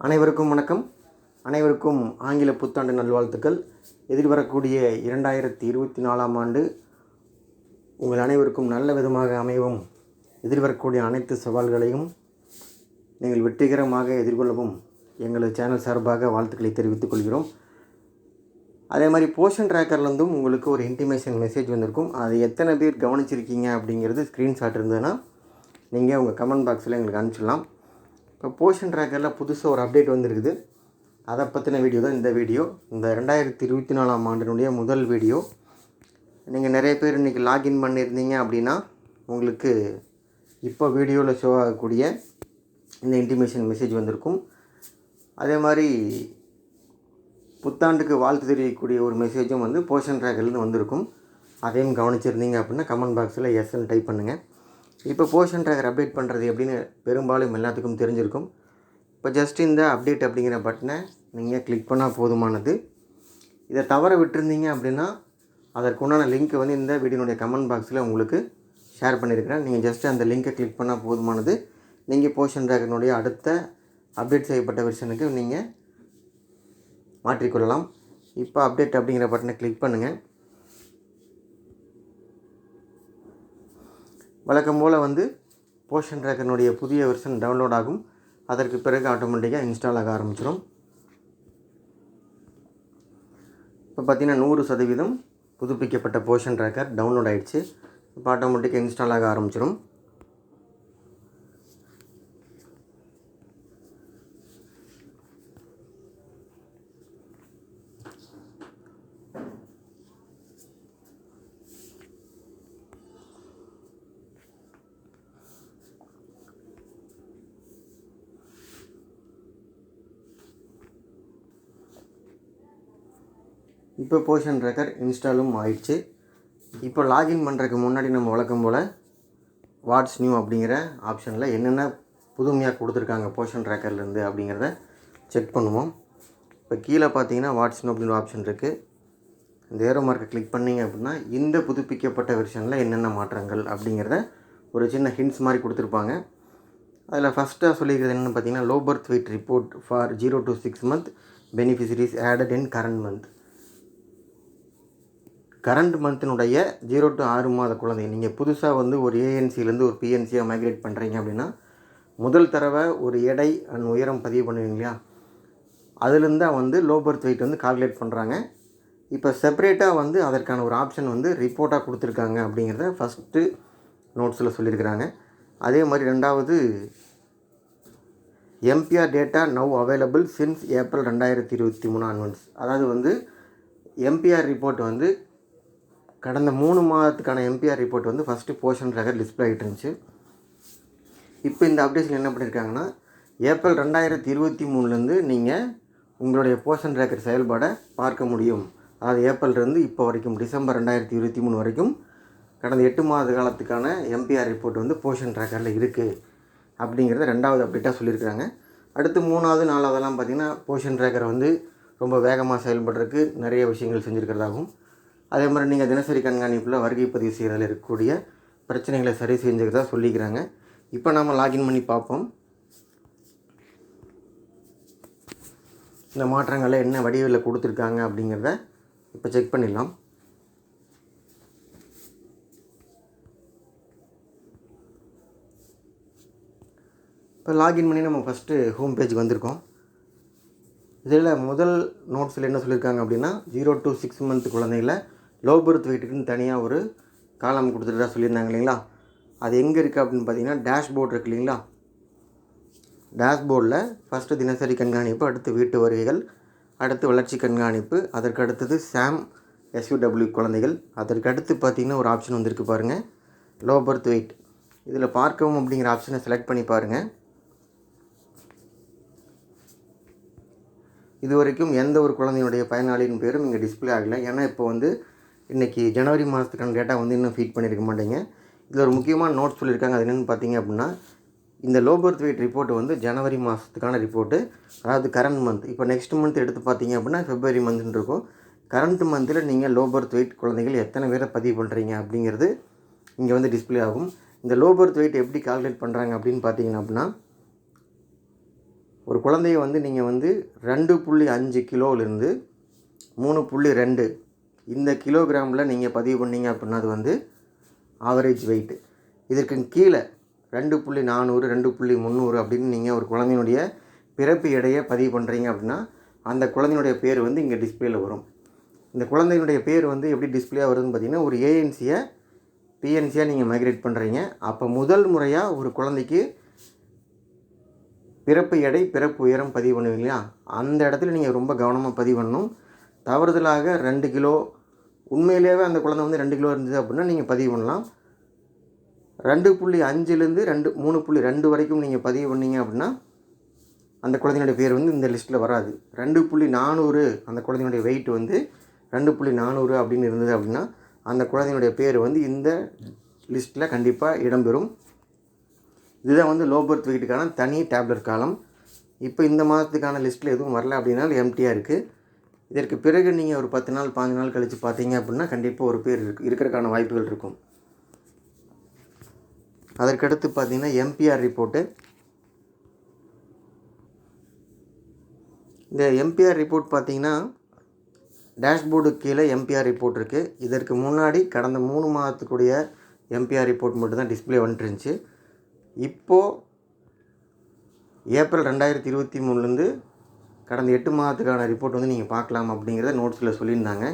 அனைவருக்கும் வணக்கம். அனைவருக்கும் ஆங்கில புத்தாண்டு நல்வாழ்த்துக்கள். எதிர்வரக்கூடிய இரண்டாயிரத்தி இருபத்தி நாலாம் ஆண்டு உங்கள் அனைவருக்கும் நல்ல விதமாக அமையவும் எதிர்வரக்கூடிய அனைத்து சவால்களையும் நீங்கள் வெற்றிகரமாக எதிர்கொள்ளவும் எங்களது சேனல் சார்பாக வாழ்த்துக்களை தெரிவித்துக் கொள்கிறோம். அதே மாதிரி போர்ஷன் ட்ராக்கர்லேருந்தும் உங்களுக்கு ஒரு இன்டிமேஷன் மெசேஜ் வந்திருக்கும். அதை எத்தனை பேர் கவனிச்சிருக்கீங்க அப்படிங்கிறது ஸ்க்ரீன்ஷாட் இருந்ததுன்னா நீங்கள் உங்கள் கமெண்ட் பாக்ஸில் எங்களுக்கு அனுப்பிச்சிடலாம். இப்போ போர்ஷன் ட்ராக்கரில் புதுசாக ஒரு அப்டேட் வந்திருக்குது. அதை பற்றின வீடியோ தான் இந்த வீடியோ இந்த ரெண்டாயிரத்தி இருபத்தி நாலாம் ஆண்டினுடைய முதல் வீடியோ நீங்கள் நிறைய பேர் இன்றைக்கி லாகின் பண்ணியிருந்தீங்க அப்படின்னா உங்களுக்கு இப்போ வீடியோவில் ஷோ ஆகக்கூடிய இந்த இன்டிமேஷன் மெசேஜ் வந்திருக்கும். அதே மாதிரி புத்தாண்டுக்கு வாழ்த்து தெரிவிக்கக்கூடிய ஒரு மெசேஜும் வந்து போர்ஷன் ட்ராக்கர்லேருந்து வந்திருக்கும். அதையும் கவனிச்சிருந்தீங்க அப்படின்னா கமெண்ட் பாக்ஸில் எஸ்எல் டைப் பண்ணுங்கள் இப்போ போர்ஷன் ட்ராக்கர் அப்டேட் பண்ணுறது எப்படின்னு பெரும்பாலும் எல்லாத்துக்கும் தெரிஞ்சிருக்கும். இப்போ ஜஸ்ட் இந்த அப்டேட் அப்படிங்கிற பட்டனை நீங்கள் கிளிக் பண்ணால் போதுமானது. இதை தவற விட்டுருந்தீங்க அப்படின்னா அதற்குண்டான லிங்க்கை வந்து இந்த வீடியோனுடைய கமெண்ட் பாக்ஸில் உங்களுக்கு ஷேர் பண்ணியிருக்கிறேன் நீங்கள் ஜஸ்ட் அந்த லிங்க்கை கிளிக் பண்ணால் போதுமானது. நீங்கள் போர்ஷன் ட்ராகனுடைய அடுத்த அப்டேட் செய்யப்பட்ட வெர்ஷனுக்கு நீங்கள் மாற்றிக்கொள்ளலாம். இப்போ அப்டேட் அப்படிங்கிற பட்டனை கிளிக் பண்ணுங்கள் வழக்கம் போல் வந்து போர்ஷன் ட்ராக்கனுடைய புதிய வெர்ஷன் டவுன்லோட் ஆகும். அதற்கு பிறகு ஆட்டோமேட்டிக்காக இன்ஸ்டால் ஆக ஆரம்பிச்சிடும் இப்போ பார்த்தீங்கன்னா நூறு சதவீதம் புதுப்பிக்கப்பட்ட போர்ஷன் ட்ராக்கர் டவுன்லோட் ஆகிடுச்சு இப்போ ஆட்டோமேட்டிக்காக இன்ஸ்டால் ஆக ஆரம்பிச்சிடும் இப்போ போர்ஷன் ட்ராக்கர் இன்ஸ்டாலும் ஆயிடுச்சு. இப்போ லாகின் பண்ணுறதுக்கு முன்னாடி நம்ம வழக்கம் போல் வாட்ஸ் நியூ அப்படிங்கிற ஆப்ஷனில் என்னென்ன புதுமையாக கொடுத்துருக்காங்க போர்ஷன் ட்ராக்கர்லேருந்து அப்படிங்கிறத செக் பண்ணுவோம். இப்போ கீழே பார்த்தீங்கன்னா வாட்ஸ் நியூ அப்படிங்கிற ஆப்ஷன் இருக்குது இந்த ஏரோ மார்க்கை கிளிக் பண்ணிங்க அப்படின்னா இந்த புதுப்பிக்கப்பட்ட வெர்ஷனில் என்னென்ன மாற்றங்கள் அப்படிங்கிறத ஒரு சின்ன ஹிண்ட்ஸ் மாதிரி கொடுத்துருப்பாங்க. அதில் ஃபஸ்ட்டாக சொல்லியிருக்கிறது என்னென்னு பார்த்தீங்கன்னா low birth weight report for zero to six month beneficiaries added in current month current மந்த்தினுடைய zero to ஆறு மாத குழந்தை நீங்கள் புதுசாக வந்து ஒரு ஏஎன்சிலேருந்து ஒரு பிஎன்சியாக மைக்ரேட் பண்ணுறீங்க அப்படின்னா முதல் தடவை ஒரு எடை அண்ட் உயரம் பதிவு பண்ணுவீங்க இல்லையா? அதுலேருந்து தான் வந்து லோ பர்த் வெயிட் வந்து கால்குலேட் பண்ணுறாங்க இப்போ செப்பரேட்டாக வந்து அதற்கான ஒரு ஆப்ஷன் வந்து ரிப்போர்ட்டாக கொடுத்துருக்காங்க அப்படிங்கிறத ஃபஸ்ட்டு நோட்ஸில் சொல்லியிருக்கிறாங்க. அதே மாதிரி ரெண்டாவது MPR data now available since April ரெண்டாயிரத்தி இருபத்தி மூணு ஆன்வன்ஸ் அதாவது வந்து எம்பிஆர் ரிப்போர்ட் வந்து கடந்த மூணு மாதத்துக்கான எம்பிஆர் ரிப்போர்ட் வந்து ஃபஸ்ட்டு போர்ஷன் ட்ராகர் டிஸ்பிளே ஆகிட்டு இருந்துச்சு. இப்போ இந்த அப்டேஷன் என்ன பண்ணியிருக்காங்கன்னா ஏப்ரல் ரெண்டாயிரத்தி இருபத்தி மூணுலேருந்து நீங்கள் உங்களுடைய போர்ஷன் ரேக்கர் செயல்பாடை பார்க்க முடியும். அதாவது ஏப்ரல்லேருந்து இப்போ வரைக்கும் டிசம்பர் ரெண்டாயிரத்தி இருபத்தி மூணு வரைக்கும் கடந்த எட்டு மாத காலத்துக்கான எம்பிஆர் ரிப்போர்ட் வந்து போர்ஷன் ட்ராக்கரில் இருக்குது அப்படிங்கிறத ரெண்டாவது அப்டேட்டாக சொல்லியிருக்காங்க அடுத்து மூணாவது நாலாவதெல்லாம் பார்த்திங்கன்னா போர்ஷன் ட்ராக்கரை வந்து ரொம்ப வேகமாக செயல்படுறதுக்கு நிறைய விஷயங்கள் செஞ்சுருக்கிறதாகவும் அதே மாதிரி நீங்கள் தினசரி கண்காணிப்பில் வருகை பதிவு செய்கிறதில் இருக்கக்கூடிய பிரச்சனைகளை சரி செஞ்சுக்கிறதா சொல்லிக்கிறாங்க. இப்போ நாம் லாகின் பண்ணி பார்ப்போம். இந்த மாற்றங்களை என்ன வடிவில் கொடுத்துருக்காங்க அப்படிங்கிறத இப்போ செக் பண்ணிடலாம். இப்போ லாகின் பண்ணி நம்ம ஃபஸ்ட்டு ஹோம் பேஜுக்கு வந்திருக்கோம். இதில் முதல் நோட்ஸில் என்ன சொல்லியிருக்காங்க அப்படின்னா ஜீரோ டு சிக்ஸ் மந்த் குழந்தைகளை லவ் பர்த் வெயிட்டுக்குன்னு தனியாக ஒரு காலம் கொடுத்துட்டு சொல்லியிருந்தாங்க இல்லைங்களா? அது எங்கே இருக்குது அப்படின்னு பார்த்தீங்கன்னா டேஷ்போர்ட் இருக்கு இல்லைங்களா? டேஷ்போர்டில் ஃபஸ்ட்டு தினசரி கண்காணிப்பு அடுத்து வீட்டு வருகைகள் அடுத்து வளர்ச்சி கண்காணிப்பு அதற்கு அடுத்தது சாம் எஸ்யூடபிள்யூ குழந்தைகள் அதற்கு அடுத்து பார்த்திங்கன்னா ஒரு ஆப்ஷன் வந்திருக்கு பாருங்கள் லோ பர்த் வெயிட். இதில் பார்க்கவும் அப்படிங்கிற ஆப்ஷனை செலக்ட் பண்ணி பாருங்கள் இது வரைக்கும் எந்த ஒரு குழந்தையுடைய பயனாளியின் பேரும் இங்கே டிஸ்பிளே ஆகலை. ஏன்னா இப்போ வந்து இன்றைக்கி ஜனவரி மாதத்துக்கான டேட்டா வந்து இன்னும் ஃபீட் பண்ணியிருக்க மாட்டேங்க. இதில் ஒரு முக்கியமான நோட் சொல்லியிருக்காங்க. அது என்னென்னு பார்த்தீங்க அப்படின்னா இந்த லோ பர்த் வெயிட் ரிப்போர்ட் வந்து ஜனவரி மாதத்துக்கான ரிப்போர்ட்டு அதாவது கரண்ட் மந்த் இப்போ நெக்ஸ்ட் மந்த் எடுத்து பார்த்தீங்க அப்படின்னா ஃபெப்ரவரி மந்த்னு இருக்கும். கரண்ட் மந்தில் நீங்கள் லோ பர்த் வெயிட் குழந்தைகள் எத்தனை பேரை பதிவு பண்ணுறீங்க அப்படிங்கிறது இங்கே வந்து டிஸ்பிளே ஆகும். இந்த லோ பர்த் வெயிட் எப்படி கால்குலேட் பண்ணுறாங்க அப்படின்னு பார்த்தீங்கன்னா அப்படின்னா ஒரு குழந்தைய வந்து நீங்கள் வந்து ரெண்டு புள்ளி அஞ்சு கிலோவிலேருந்து மூணு புள்ளி ரெண்டு இந்த கிலோகிராமில் நீங்கள் பதிவு பண்ணீங்க அப்படின்னா அது வந்து ஆவரேஜ் வெயிட்டு இதற்கு கீழே ரெண்டு புள்ளி நானூறு ரெண்டு புள்ளி முந்நூறு அப்படின்னு நீங்கள் ஒரு குழந்தையினுடைய பிறப்பு எடையை பதிவு பண்ணுறீங்க அப்படின்னா அந்த குழந்தையினுடைய பேர் வந்து இங்கே டிஸ்பிளேயில் வரும். இந்த குழந்தையினுடைய பேர் வந்து எப்படி டிஸ்பிளே வருதுன்னு பார்த்தீங்கன்னா ஒரு ஏஎன்சியை பிஎன்சியாக நீங்கள் மைக்ரேட் பண்ணுறீங்க அப்போ முதல் முறையாக ஒரு குழந்தைக்கு பிறப்பு எடை பிறப்பு உயரம் பதிவு பண்ணுவீங்க இல்லையா? அந்த இடத்துல நீங்கள் ரொம்ப கவனமாக பதிவு பண்ணணும். தவறுதலாக ரெண்டு கிலோ உண்மையிலேயே அந்த குழந்தை வந்து ரெண்டு கிலோ இருந்தது அப்படின்னா நீங்கள் பதிவு பண்ணலாம். ரெண்டு புள்ளி அஞ்சுலேருந்து ரெண்டு மூணு புள்ளி ரெண்டு வரைக்கும் நீங்கள் பதிவு பண்ணீங்க அப்படின்னா அந்த குழந்தையுடைய பேர் வந்து இந்த லிஸ்ட்டில் வராது. ரெண்டு புள்ளி நானூறு அந்த குழந்தையுடைய வெயிட் வந்து ரெண்டு புள்ளி நானூறு அப்படின்னு இருந்தது அப்படின்னா அந்த குழந்தையுடைய பேர் வந்து இந்த லிஸ்ட்டில் கண்டிப்பாக இடம்பெறும். இதுதான் வந்து லோ பர்த் வெயிட்டுக்கான தனி டேப்லெட் காலம். இப்போ இந்த மாதத்துக்கான லிஸ்ட்டில் எதுவும் வரல அப்படின்னா எம்டியாக இருக்குது இதற்கு பிறகு நீங்கள் ஒரு பத்து நாள் பாஞ்சு நாள் கழித்து பார்த்தீங்க அப்படின்னா கண்டிப்பாக ஒரு பேர் இருக்கு இருக்கிறதுக்கான வாய்ப்புகள் இருக்கும். அதற்கடுத்து பார்த்தீங்கன்னா எம்பிஆர் ரிப்போர்ட்டு இந்த எம்பிஆர் ரிப்போர்ட் பார்த்தீங்கன்னா டேஷ்போர்டு கீழே எம்பிஆர் ரிப்போர்ட் இருக்குது இதற்கு முன்னாடி கடந்த மூணு மாதத்துக்குடைய எம்பிஆர் ரிப்போர்ட் மட்டும் தான் டிஸ்பிளே வந்துட்டு இருந்துச்சு இப்போது ஏப்ரல் ரெண்டாயிரத்தி இருபத்தி மூணுலேருந்து கடந்த எட்டு மாதத்துக்கான ரிப்போர்ட் வந்து நீங்கள் பார்க்கலாம் அப்படிங்கிறத நோட்ஸில் சொல்லியிருந்தாங்க.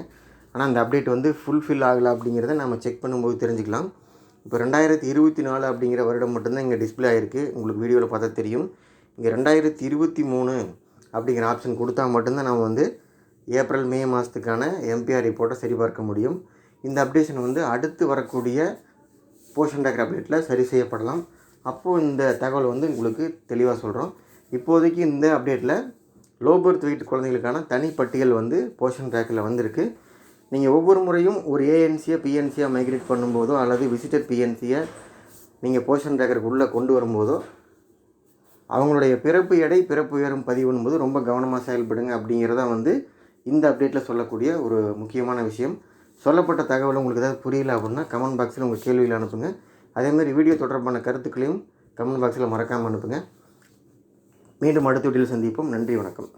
ஆனால் அந்த அப்டேட் வந்து ஃபுல்ஃபில் ஆகலை அப்படிங்கிறத நம்ம செக் பண்ணும்போது தெரிஞ்சுக்கலாம். இப்போ ரெண்டாயிரத்தி இருபத்தி நாலு அப்படிங்கிற வருடம் மட்டும்தான் இங்கே டிஸ்பிளே ஆகிருக்கு உங்களுக்கு வீடியோவில் பார்த்தா தெரியும். இங்கே ரெண்டாயிரத்தி இருபத்தி மூணு அப்படிங்கிற ஆப்ஷன் கொடுத்தா மட்டும்தான் நம்ம வந்து ஏப்ரல் மே மாதத்துக்கான எம்பிஆர் ரிப்போர்ட்டை சரிபார்க்க முடியும். இந்த அப்டேஷன் வந்து அடுத்து வரக்கூடிய போர்ஷன் டேக்கர் அப்டேட்டில் சரி செய்யப்படலாம். அப்போது இந்த தகவல் வந்து உங்களுக்கு தெளிவாக சொல்கிறோம் இப்போதைக்கு இந்த அப்டேட்டில் லோ பர்த் வெயிட் குழந்தைகளுக்கான தனி பட்டியல் வந்து போர்ஷன் ட்ராக்கில் வந்திருக்கு. நீங்கள் ஒவ்வொரு முறையும் ஒரு ஏஎன்சியை பிஎன்சியாக மைக்ரேட் பண்ணும்போதோ அல்லது விசிட்டர் பிஎன்சியை நீங்கள் போர்ஷன் ட்ராக்கருக்கு உள்ளே கொண்டு வரும்போதோ அவங்களுடைய பிறப்பு எடை பிறப்பு உயரம் பதிவுன்போது ரொம்ப கவனமாக செயல்படுங்க அப்படிங்கிறத வந்து இந்த அப்டேட்டில் சொல்லக்கூடிய ஒரு முக்கியமான விஷயம். சொல்லப்பட்ட தகவல் உங்களுக்கு ஏதாவது புரியல அப்படின்னா கமெண்ட் பாக்ஸில் உங்கள் கேள்வியில் அனுப்புங்க. அதேமாதிரி வீடியோ தொடர்பான கருத்துக்களையும் கமெண்ட் பாக்ஸில் மறக்காமல் அனுப்புங்க. மீண்டும் அடுத்த வீட்டில் சந்திப்போம். நன்றி வணக்கம்.